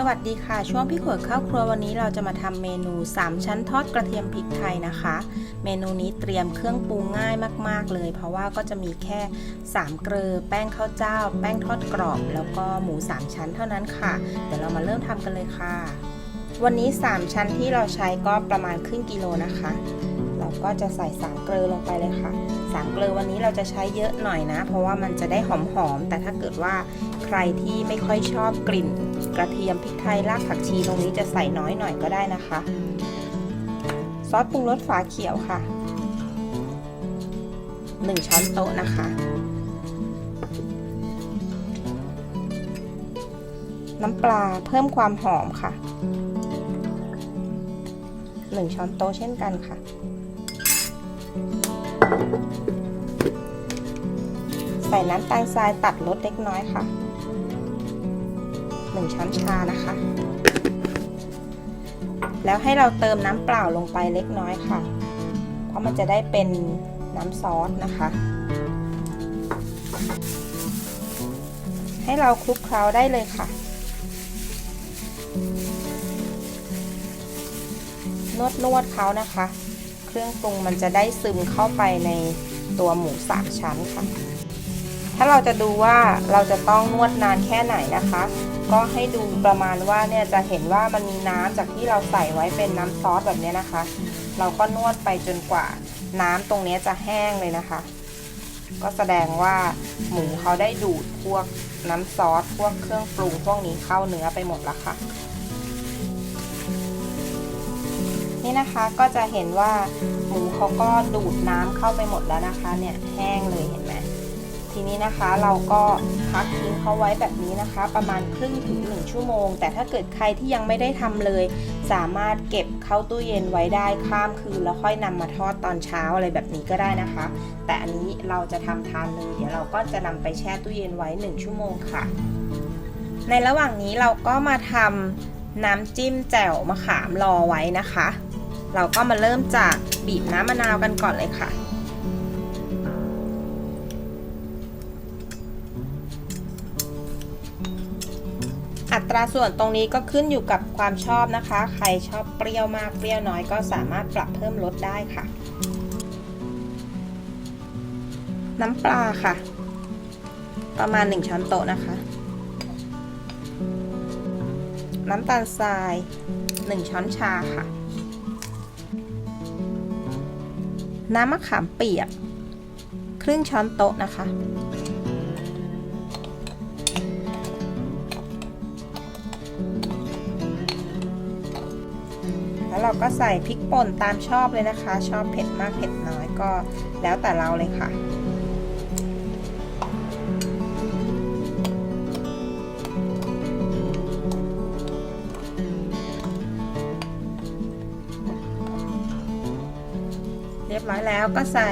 สวัสดีค่ะ ช่วงพี่ขวดข้าวครัววันนี้เราจะมาทำเมนู 3 ชั้นทอดกระเทียมพริกไทยนะคะ เมนูนี้เตรียมเครื่องปรุงง่ายมาก ๆ เลย เพราะว่าก็จะมีแค่ 3 เกลือ แป้งข้าวเจ้า แป้งทอดกรอบ แล้วก็หมู 3 ชั้นเท่านั้นค่ะ เดี๋ยวเรามาเริ่มทำกันเลยค่ะ วันนี้ 3 ชั้นที่เราใช้ก็ประมาณครึ่งกิโลนะคะ เราก็จะใส่สามเกลือลงไปเลยค่ะสามเกลือวันนี้เราจะใช้เยอะหน่อยนะ เพราะว่ามันจะได้หอมๆแต่ถ้าเกิดว่า ใครที่ไม่ค่อยชอบกลิ่น กระเทียมพริกไทยรากผักชีตรงนี้จะใส่น้อยหน่อยก็ได้นะคะ ซอสปรุงรสฝาเขียวค่ะ 1 ช้อนโต๊ะนะคะ น้ำปลาเพิ่มความหอมค่ะ 1 ช้อนโต๊ะเช่นกันค่ะใส่น้ำตาลทรายตัดรสเล็กน้อยค่ะ 1 ช้อนชานะคะ แล้วให้เราเติมน้ำเปล่าลงไปเล็กน้อยค่ะ เพราะมันจะได้เป็นน้ำซอสนะคะ ให้เราคลุกเคล้าได้เลยค่ะ นวดนวดเขานะคะ เครื่องปรุงมันจะได้ซึมเข้าไปในตัวหมูสามชั้นค่ะถ้าเราจะดูว่าเราจะต้องนวดนานแค่ไหนนะคะ ก็ให้ดูประมาณว่าเนี่ยจะเห็นว่ามันมีน้ำจากที่เราใส่ไว้เป็นน้ำซอสแบบนี้นะคะ เราก็นวดไปจนกว่าน้ำตรงนี้จะแห้งเลยนะคะ ก็แสดงว่าหมูเขาได้ดูดพวกน้ำซอสพวกเครื่องปรุงพวกนี้เข้าเนื้อไปหมดแล้วค่ะ นี่นะคะก็จะเห็นว่าหมูเขาก็ดูดน้ำเข้าไปหมดแล้วนะคะ เนี่ยแห้งเลยเห็นไหม ทีนี้นะคะเราก็พักทิ้งเขาไว้แบบนี้นะคะ ประมาณครึ่งถึง 1 ชั่วโมง แต่ถ้าเกิดใครที่ยังไม่ได้ทำเลย สามารถเก็บเข้าตู้เย็นไว้ได้ข้ามคืนแล้วค่อยนำมาทอดตอนเช้าอะไรแบบนี้ก็ได้นะคะ แต่อันนี้เราจะทำทานเลยเดี๋ยวเราก็จะนำไปแช่ตู้เย็นไว้ 1 ชั่วโมงค่ะ ในระหว่างนี้เราก็มาทำน้ำจิ้มแจ่วมะขามรอไว้นะคะ เราก็มาเริ่มจากบีบน้ำมะนาวกันก่อนเลยค่ะ ตราส่วนตรงนี้ก็ขึ้นอยู่กับความชอบนะคะ ใครชอบเปรี้ยวมากเปรี้ยวน้อยก็สามารถปรับเพิ่มลดได้ค่ะ น้ำปลาค่ะ ประมาณ 1 ช้อนโต๊ะนะคะ น้ำตาลทราย 1 ช้อนชาค่ะ น้ำมะขามเปียก ครึ่งช้อนโต๊ะนะคะ แล้วเราก็ใส่พริกป่นตามชอบเลยนะคะ ชอบเผ็ดมากเผ็ดน้อยก็แล้วแต่เราเลยค่ะ เรียบร้อยแล้วก็ใส่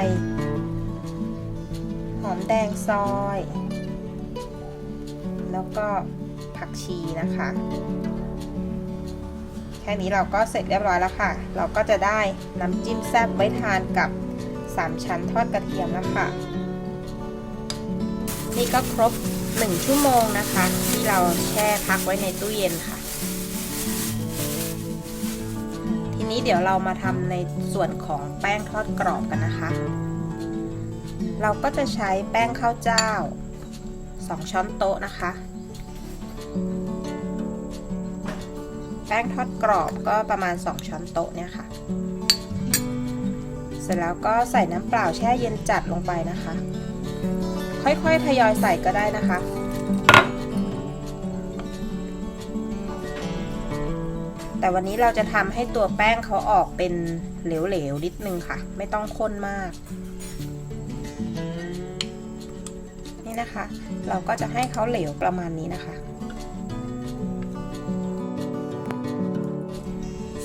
หอมแดงซอย แล้วก็ผักชีนะคะ ค่นี้เราก็เสร็จเรียบร้อยแล้วค่ะ เราก็จะได้น้ำจิ้มแซ่บไว้ทานกับ 3 ชั้นทอดกระเทียมแล้วค่ะ นี่ก็ครบ 1 ชั่วโมงนะคะ ที่เราแช่พักไว้ในตู้เย็นค่ะ ทีนี้เดี๋ยวเรามาทำในส่วนของแป้งทอดกรอบกันนะคะ เราก็จะใช้แป้งข้าวเจ้า 2 ช้อนโต๊ะนะคะ แป้งทอดกรอบก็ประมาณ 2 ช้อนโต๊ะเนี่ยค่ะ เสร็จแล้วก็ใส่น้ำเปล่าแช่เย็นจัดลงไปนะคะ ค่อยๆทยอยใส่ก็ได้นะคะแต่วันนี้เราจะทำให้ตัวแป้งเขาออกเป็นเหลวๆนิดนึงค่ะ ไม่ต้องข้นมาก นี่นะคะ เราก็จะให้เขาเหลวประมาณนี้นะคะ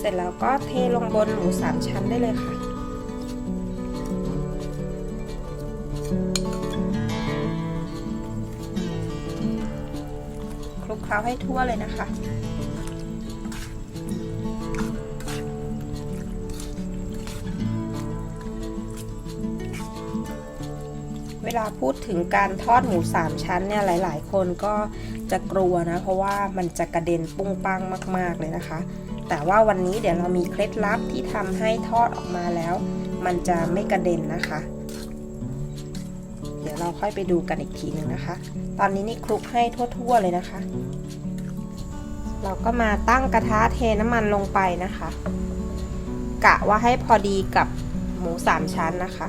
เสร็จแล้วก็เทลงบนหมูสามชั้นได้เลยค่ะ คลุกเคล้าให้ทั่วเลยนะคะเวลาพูดถึงการทอดหมูสามชั้นเนี่ยหลาย ๆ คนก็จะกลัวนะ เพราะว่ามันจะกระเด็นปุ้งปังมาก ๆ เลยนะคะ แต่ว่าวันนี้เดี๋ยวเรามีเคล็ดลับที่ทำให้ทอดออกมาแล้ว มันจะไม่กระเด็นนะคะ เดี๋ยวเราค่อยไปดูกันอีกทีหนึ่งนะคะ ตอนนี้นี่คลุกให้ทั่วๆเลยนะคะ เราก็มาตั้งกระทะเทน้ำมันลงไปนะคะ กะว่าให้พอดีกับหมูสามชั้นนะคะ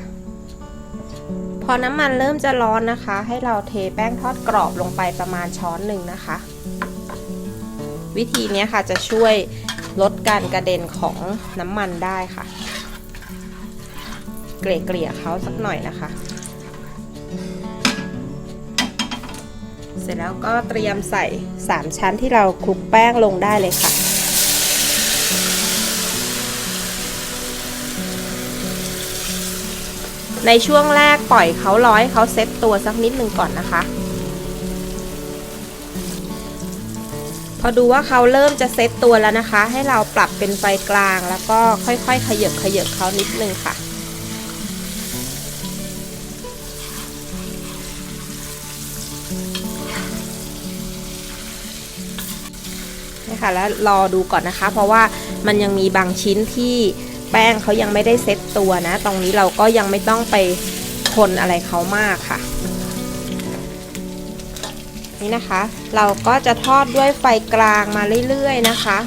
พอน้ำมันเริ่มจะร้อนนะคะ ให้เราเทแป้งทอดกรอบลงไปประมาณช้อนหนึ่งนะคะ วิธีนี้ค่ะจะช่วย ลดการกระเด็นของน้ำมันได้ค่ะ เกลี่ยๆเขาสักหน่อยนะคะ เสร็จแล้วก็เตรียมใส่ 3 ชั้นที่เราคลุกแป้งลงได้เลยค่ะในช่วงแรกปล่อยเขาร้อยเขาเซ็ตตัวสักนิดหนึ่งก่อนนะคะ พอดูว่าเขาเริ่มจะเซตตัวแล้วนะคะ ให้เราปรับเป็นไฟกลางแล้วก็ค่อยๆ ขยับขยับเขานิดนึงค่ะนี่ค่ะแล้วรอดูก่อนนะคะ เพราะว่ามันยังมีบางชิ้นที่แป้งเขายังไม่ได้เซตตัวนะ ตรงนี้เราก็ยังไม่ต้องไปคนอะไรเขามากค่ะ นี่นะคะ เราก็จะทอดด้วยไฟกลางมาเรื่อยๆนะคะ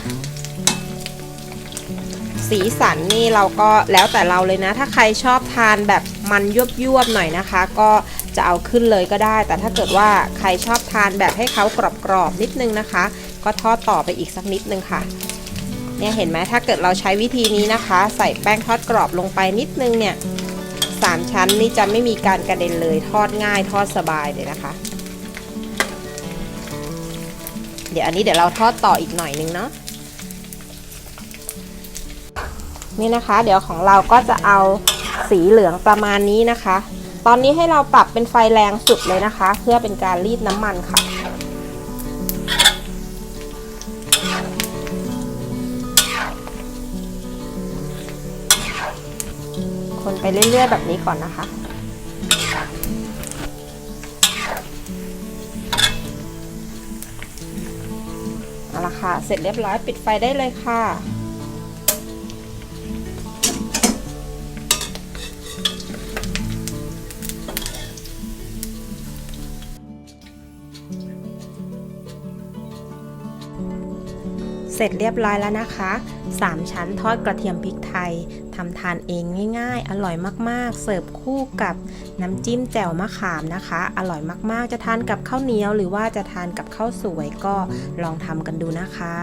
สีสันนี่เราก็แล้วแต่เราเลยนะ ถ้าใครชอบทานแบบมันยวบๆหน่อยนะคะ ก็จะเอาขึ้นเลยก็ได้ แต่ถ้าเกิดว่าใครชอบทานแบบให้เขากรอบๆนิดนึงนะคะ ก็ทอดต่อไปอีกสักนิดนึงค่ะเนี่ยเห็นไหมถ้าเกิดเราใช้วิธีนี้นะคะ ใส่แป้งทอดกรอบลงไปนิดนึงเนี่ยสามชั้นนี่จะไม่มีการกระเด็นเลยทอดง่ายทอดสบายเลยนะคะ ดี๋ยวอันนี้เดี๋ยวเราทอดต่ออีกหน่อยนึงเนาะนี่นะคะ เดี๋ยวของเราก็จะเอาสีเหลืองประมาณนี้นะคะ ตอนนี้ให้เราปรับเป็นไฟแรงสุดเลยนะคะ เพื่อเป็นการรีดน้ำมันค่ะ คนไปเรื่อยๆแบบนี้ก่อนนะคะ เอาละค่ะ เสร็จเรียบร้อยปิดไฟได้เลยค่ะ เสร็จเรียบร้อยแล้วนะคะ 3 ชั้นทอดกระเทียมพริกไทยทำทานเองง่ายๆ อร่อยมากๆ เสิร์ฟคู่กับน้ำจิ้มแจ่วมะขามนะคะ อร่อยมากๆ จะทานกับข้าวเหนียว หรือว่าจะทานกับข้าวสวยก็ลองทำกันดูนะคะ